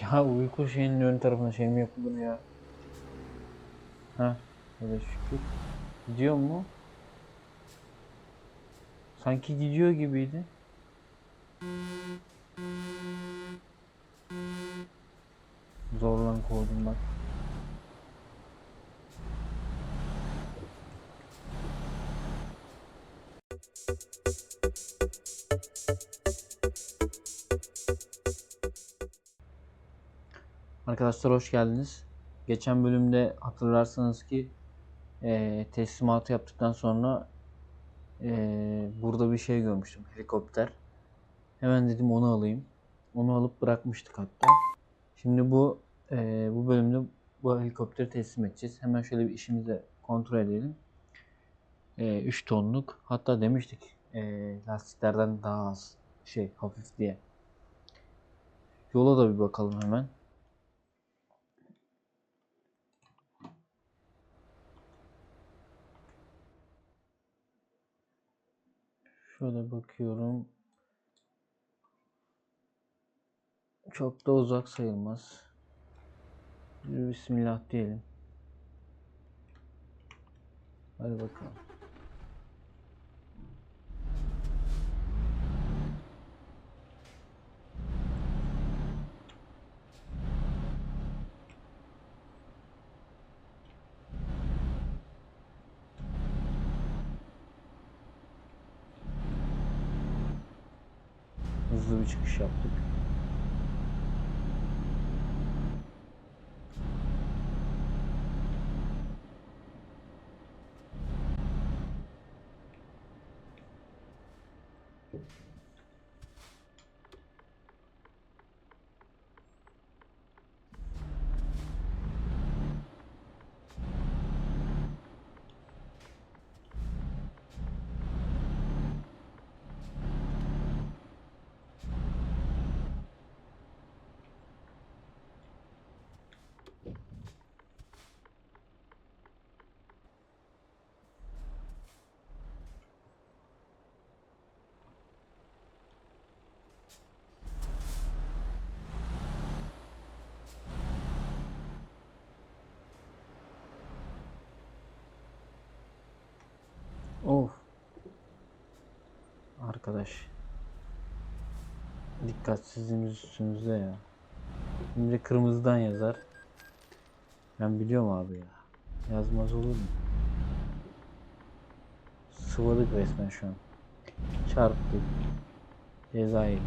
Ya uyku şeyinin ön tarafına şey mi yapılır ya? Ha, öyle şükür. Gidiyor mu? Sanki gidiyor gibiydi. Zorlan kovdum bak. Arkadaşlar hoş geldiniz. Geçen bölümde hatırlarsanız ki eee, teslimatı yaptıktan sonra eee, burada bir şey görmüştüm. Helikopter. Hemen dedim onu alayım. Onu alıp bırakmıştık hatta. Şimdi bu eee, bu bölümde bu helikopteri teslim edeceğiz. Hemen şöyle bir işimizi kontrol edelim. 3 tonluk. Hatta demiştik eee, lastiklerden daha az şey hafif diye. Yola da bir bakalım hemen. Şöyle bakıyorum. Çok da uzak sayılmaz. Bismillah diyelim. Hadi bakalım. Hızlı bir çıkış yaptık. Of. Arkadaş. Dikkatsizliğimiz üstümüzde ya. Şimdi kırmızıdan yazar. Ben biliyorum abi ya. Yazmaz olur mu? Sıvadık resmen şu an. Çarptık. Ceza yedik.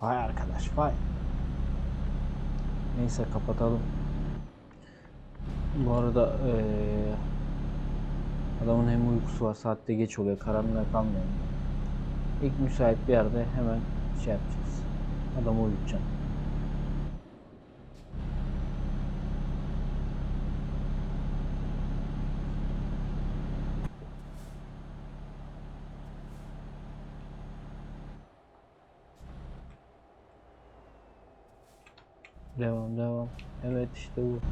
Vay arkadaş vay. Neyse kapatalım. Bu arada eee Adamın hem uykusu var, saatte geç oluyor, karanlığa kalmıyor. İlk müsait bir yerde hemen şey yapacağız. Adamı uyutacağım. Devam, devam. Evet işte bu.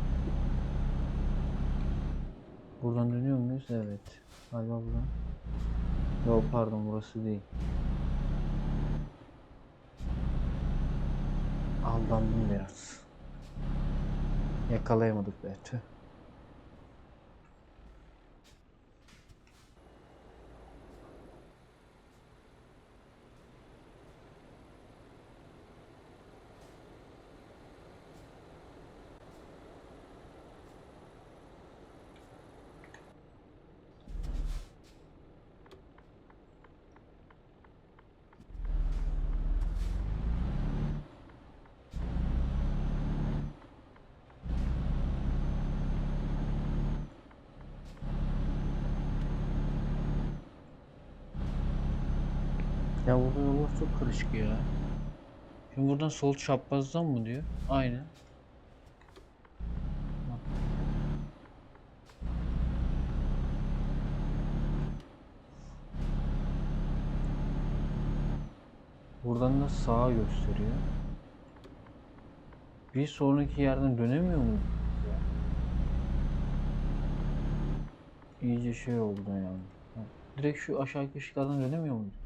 Buradan dönüyor muyuz? Evet. Galiba buradan. Yok pardon burası değil. Aldandım biraz. Yakalayamadık be tüh. Ya burada yollar çok karışık ya. Şimdi buradan sol çaprazdan mı diyor? Aynen. Buradan da sağa gösteriyor. Bir sonraki yerden dönemiyor mu? İyice şey oldu yani. Direkt şu aşağıdaki ışıklardan dönemiyor muydu?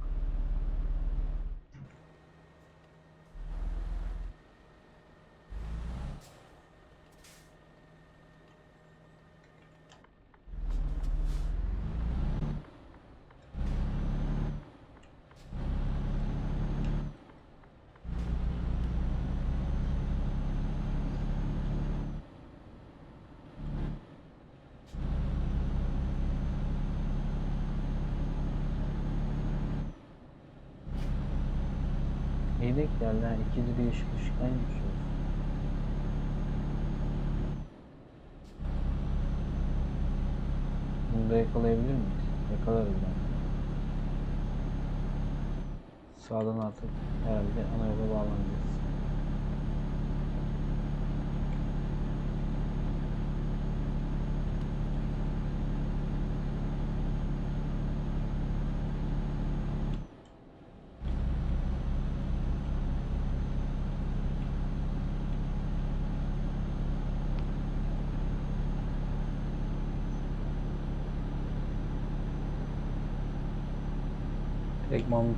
Şey denk geldi. Ha. İki lira yeşil ışıktan geçiyoruz. Bunu da yakalayabilir miyiz? Yakalarız bence. Sağdan artık herhalde ana yola bağlanacağız.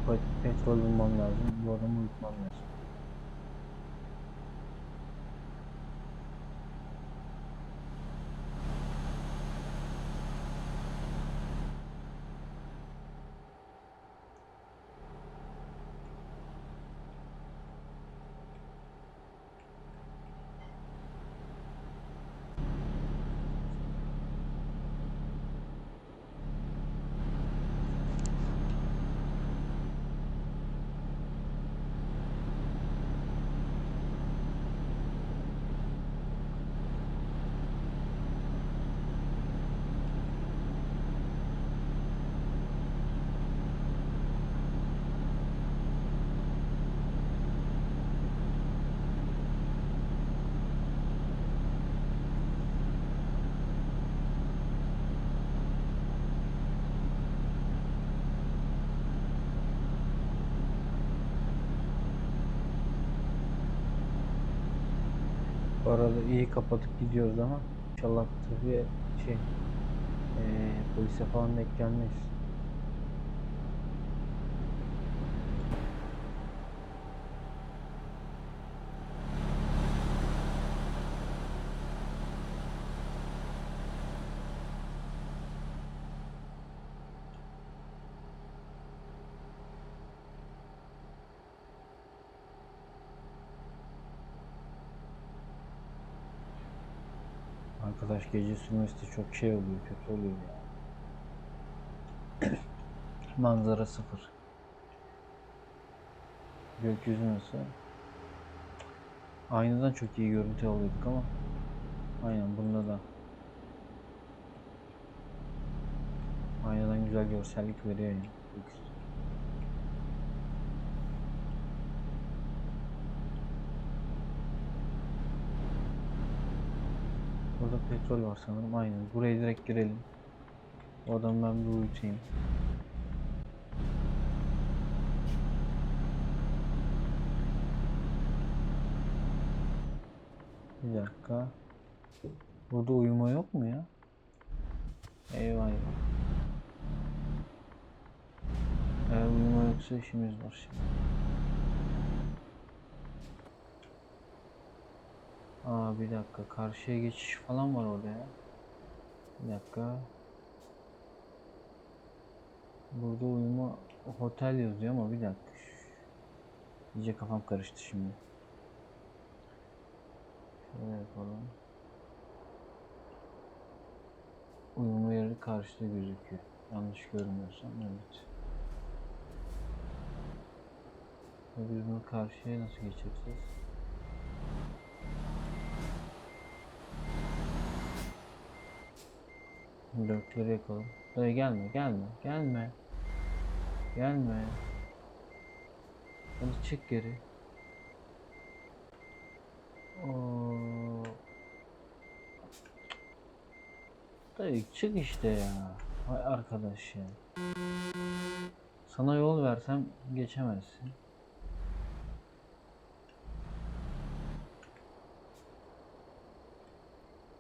Pat- petrol bulmam lazım. Bu adamı uyutmam lazım. Arada iyi kapatıp gidiyoruz ama inşallah tabii şey eee polise falan denk gelmeyiz. Arkadaş gece sürmesi de çok şey oluyor, kötü oluyor ya. Manzara sıfır. Gökyüzü nasıl? Aynadan çok iyi görüntü alıyorduk ama aynen bunda da aynadan güzel görsellik veriyor yani. Gökyüzü. Burada petrol var sanırım. Aynen. Buraya direkt girelim. O adamı ben bir uyutayım. Bir dakika. Burada uyuma yok mu ya? Eyvah eyvah. Eğer uyuma yoksa işimiz var şimdi. Aa bir dakika karşıya geçiş falan var orada ya. Bir dakika. Burada uyuma otel yazıyor ama bir dakika. İyice kafam karıştı şimdi. Şöyle yapalım. Uyuma yeri karşıda gözüküyor. Yanlış görmüyorsam evet. Ve Biz bunu karşıya nasıl geçeceğiz? Dörtleri yakalım. Dayı gelme, gelme, gelme. Gelme. Hadi çık geri. Oo. Dayı çık işte ya. Vay arkadaş ya. Sana yol versem geçemezsin.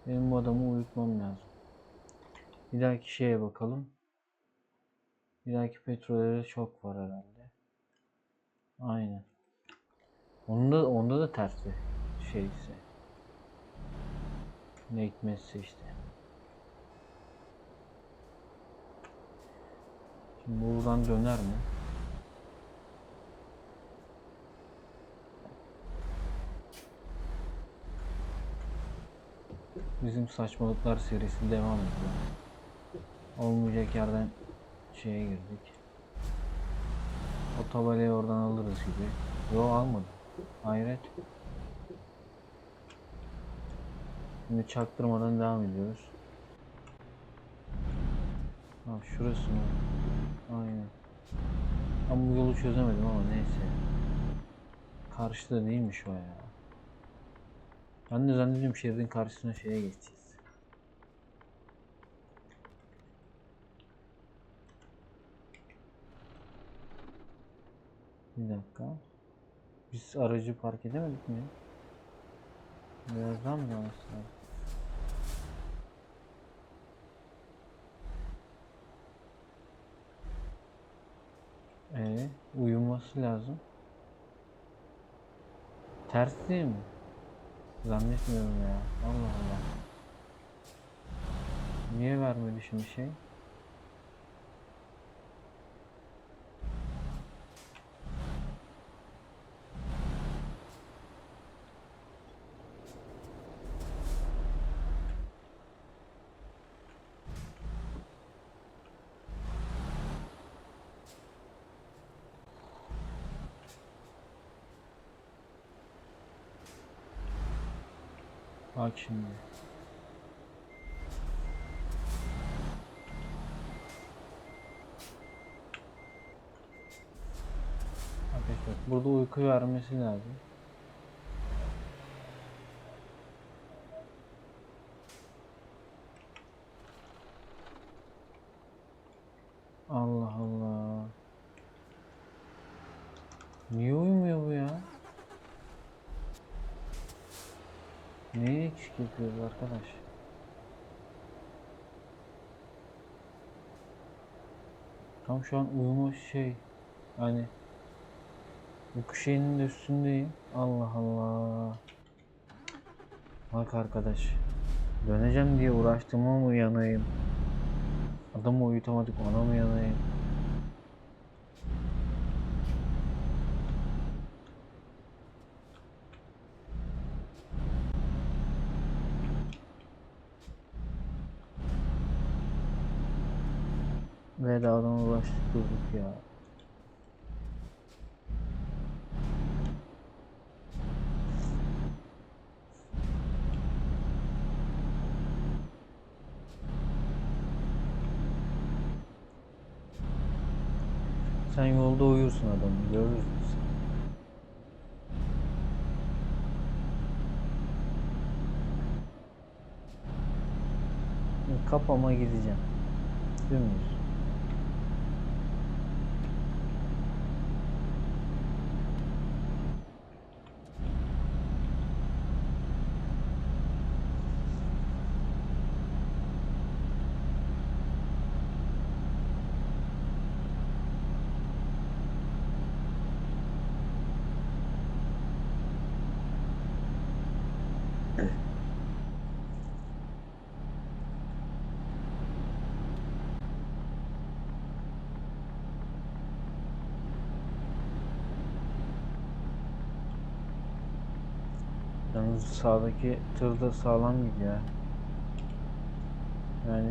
Benim bu adamı uyutmam lazım. Bir dahaki şeye bakalım. Bir dahaki petrolere çok var herhalde. Aynen. Onda onda da tersi şeyse. Ne hikmetse işte. Şimdi buradan döner mi? Bizim saçmalıklar serisi devam ediyor. Olmayacak yerden şeye girdik. O oradan alırız gibi. Yo almadım. Hayret. Şimdi çaktırmadan devam ediyoruz. Ha şurası mı? Aynen. Ben bu yolu çözemedim ama neyse. Karşıda değilmiş o ya. Ben de zannediyorum şeridin karşısına şeye geçeceğiz. Bir dakika. Biz aracı park edemedik mi? Birazdan mı lazım? Ee, uyuması lazım. Ters değil mi? Zannetmiyorum ya. Allah Allah. Niye vermedi şimdi şey? Bak şimdi. Burada uyku vermesi lazım. Allah Allah. Niye uyumuyor bu ya? Neye eksik yapıyoruz arkadaş? Tam şu an uyuma şey hani uyku şeyinin de üstündeyim. Allah Allah. Bak arkadaş. Döneceğim diye uğraştığıma mı yanayım? Adamı uyutamadık ona mı yanayım? De adama ulaştık ya. Sen yolda uyursun adamı görürüz biz. Kapama gideceğim. Dümdüz. Yalnız sağdaki tır da sağlam gidiyor. Yani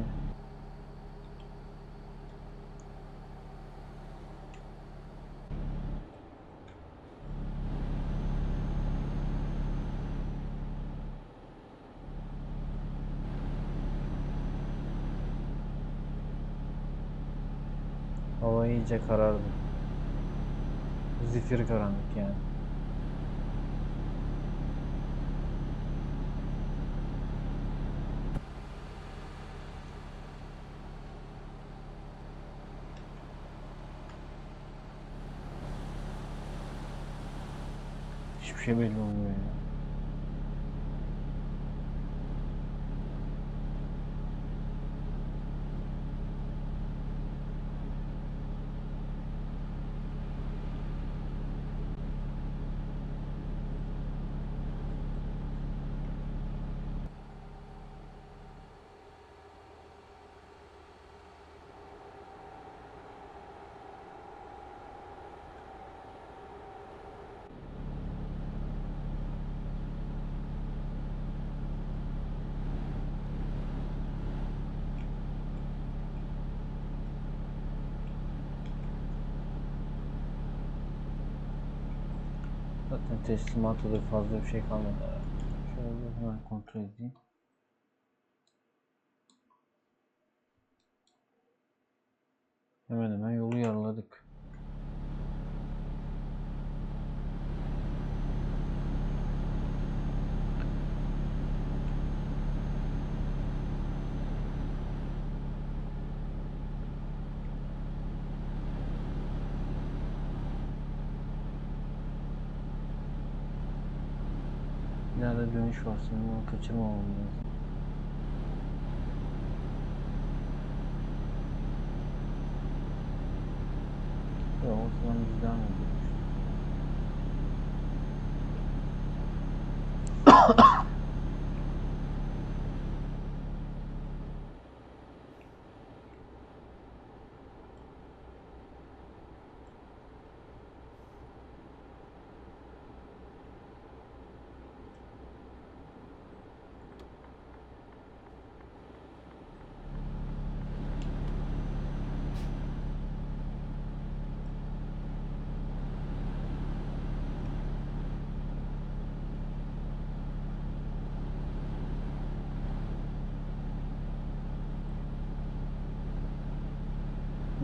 hava iyice karardı. Zifiri karanlık yani. Hiçbir şey belli olmuyor ya. Zaten teslimatı da fazla bir şey kalmadı. Şöyle hemen kontrol edeyim. Hemen hemen yolu yarıladık. İleride dönüş var. Senin onu kaçırmamam lazım. Ya o zaman biz devam ediyoruz.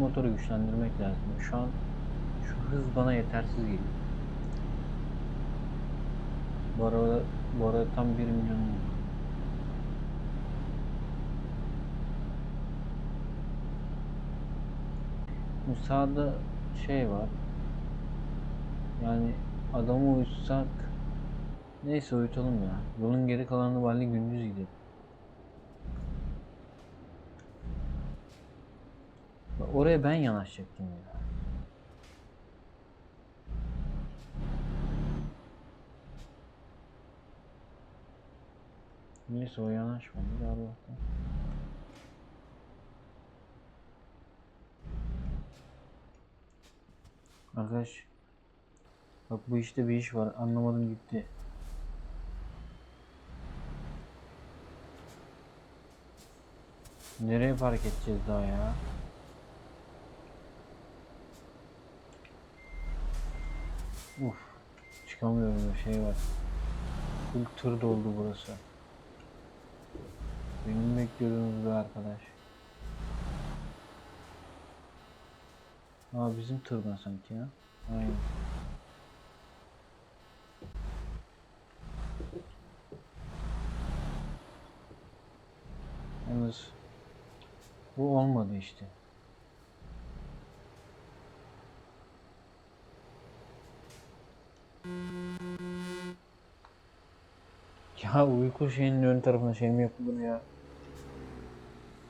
Motoru güçlendirmek lazım. Şu an şu hız bana yetersiz geliyor. Bu arada, bu arada tam 1 milyon Bu sağda şey var. Yani adamı uyutsak neyse uyutalım ya. Yolun geri kalanını bari gündüz gidelim. Oraya ben yanaşacaktım ya. Neyse o yanaşmadı da. Arkadaş Bak bu işte bir iş var anlamadım gitti. Nereye park edeceğiz daha ya? Uf, çıkamıyorum şey var. Full tır doldu burası. Beni mi bekliyordunuz be arkadaş? Aa bizim tırdan sanki ya. Aynen. Yalnız bu olmadı işte. Ya uyku şeyinin ön tarafına şey mi yapılır ya?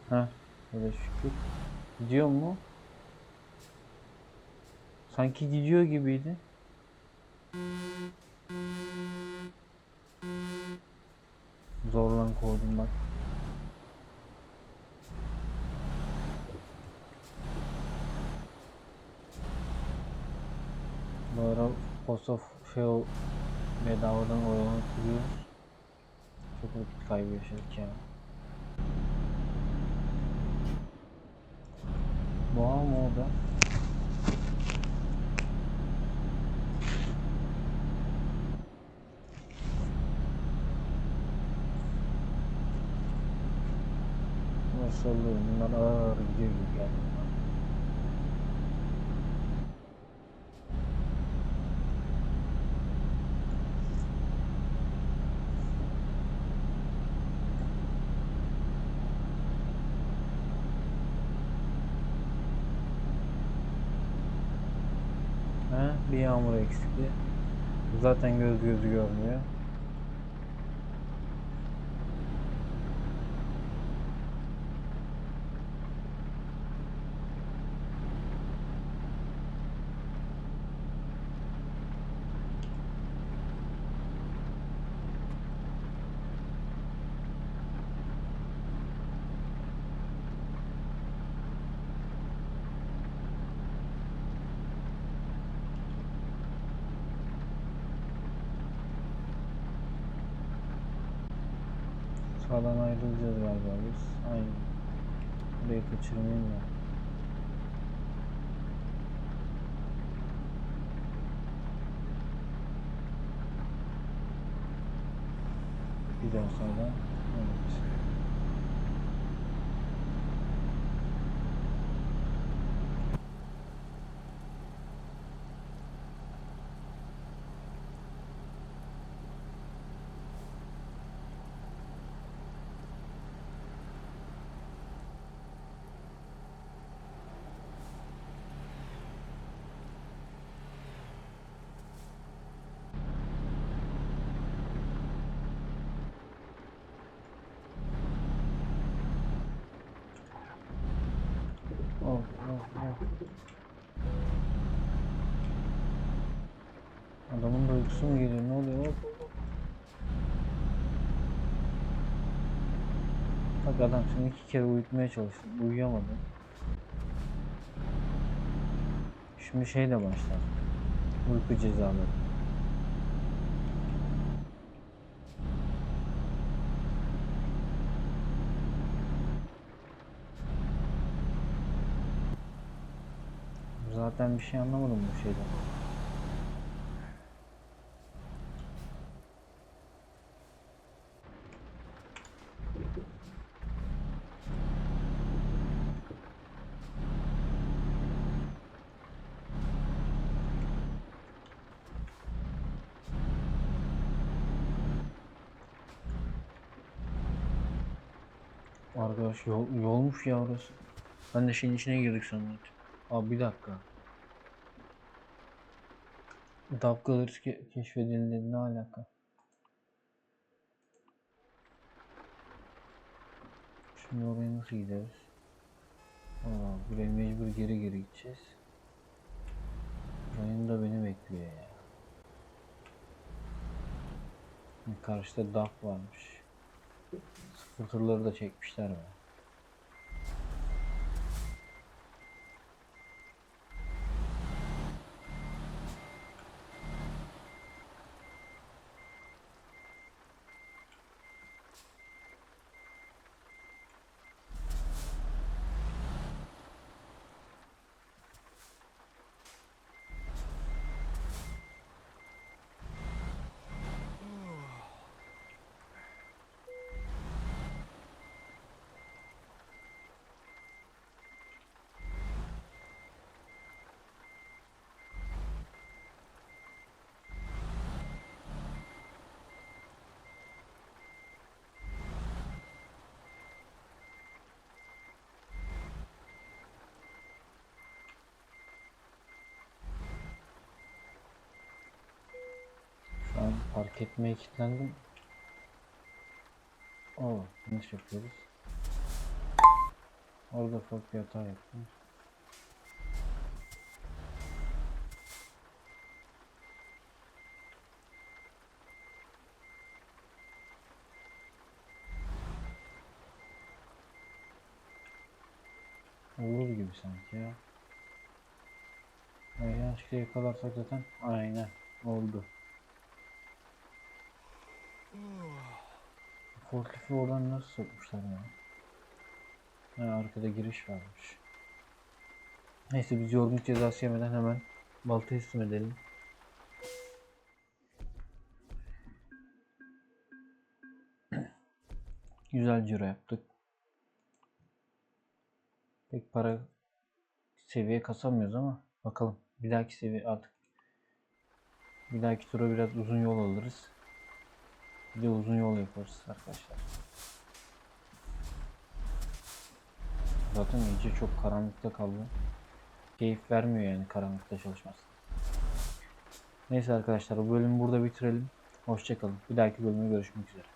Ha, öyle şükür. Gidiyor mu? Sanki gidiyor gibiydi. Zorlan koydum bak. Bu ara Post of şey bedavadan oyalanıp duruyoruz. Çok vakit kaybı yaşadık ya. Boğa mı o da? Nasıl oluyor? Bunlar ağır gidiyor gibi geldi. bana. He, bir yağmur eksikti. Zaten göz gözü görmüyor. Sağdan ayrılacağız galiba biz. Aynen. Burayı kaçırmayayım ya. Bir daha sağdan. Adamın da uykusu mu geliyor? Ne oluyor? Bak adam seni iki kere uyutmaya çalıştı. Uyuyamadın. Şimdi şey de başlar. Uyku cezaları. Zaten bir şey anlamadım bu şeyden. Arkadaş yol, yolmuş ya orası. Ben de şeyin içine girdik sandım. Abi bir dakika. Dakikaları ke keşfedildi ne alaka? Şimdi oraya nasıl gideriz? Aa, buraya mecbur geri geri gideceğiz. Ryan da beni bekliyor ya. Karşıda dak varmış. Sıfır da çekmişler be. Park etmeye kilitlendim. Oo, yanlış yapıyoruz. Orada ufak bir hata yaptım. Olur gibi sanki ya. Ay yanlışlıkla yakalarsak zaten aynen oldu. Forklif'i oradan nasıl sokmuşlar ya? Ha, arkada giriş varmış. Neyse biz yorgunluk cezası yemeden hemen balta teslim edelim. Güzel ciro yaptık. Pek para seviye kasamıyoruz ama bakalım. Bir dahaki seviye artık bir dahaki tura biraz uzun yol alırız. Bir de uzun yol yaparız arkadaşlar. Zaten iyice çok karanlıkta kaldı. Keyif vermiyor yani karanlıkta çalışması. Neyse arkadaşlar bu bölümü burada bitirelim. Hoşçakalın. Bir dahaki bölümde görüşmek üzere.